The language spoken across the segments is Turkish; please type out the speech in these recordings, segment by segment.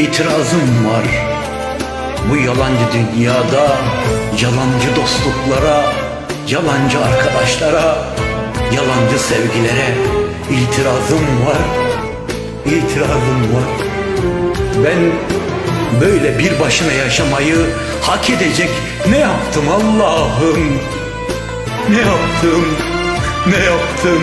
itirazım var Bu yalancı dünyada Yalancı dostluklara Yalancı arkadaşlara Yalancı sevgilere itirazım var İtirazım var Ben böyle bir başına yaşamayı hak edecek ne yaptım Allah'ım? Ne yaptım? Ne yaptım?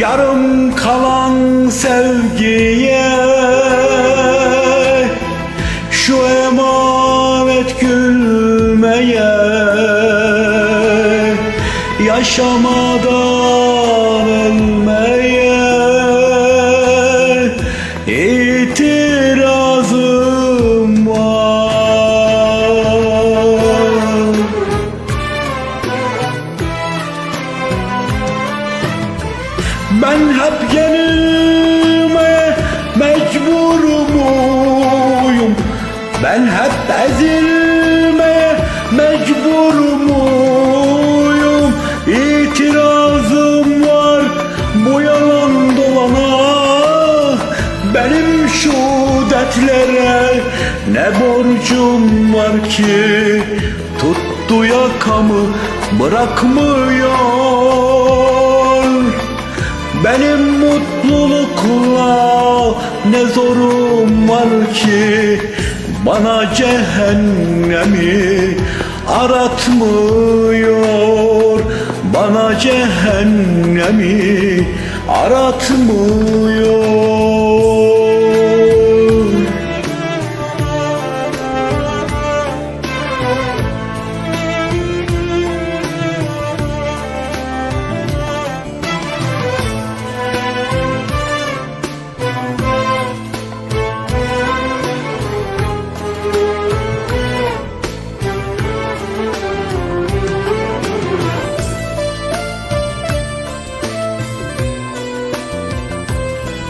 Yarım kalan sevgiye Şu emanet gülmeye Yaşamadan Ben hep yenilmeye mecbur muyum? Ben hep ezilmeye mecbur muyum? İtirazım var bu yalan dolana Benim şu dertlere ne borcum var ki Tuttu yakamı bırakmıyor zorum var ki Bana cehennemi aratmıyor. Bana cehennemi aratmıyor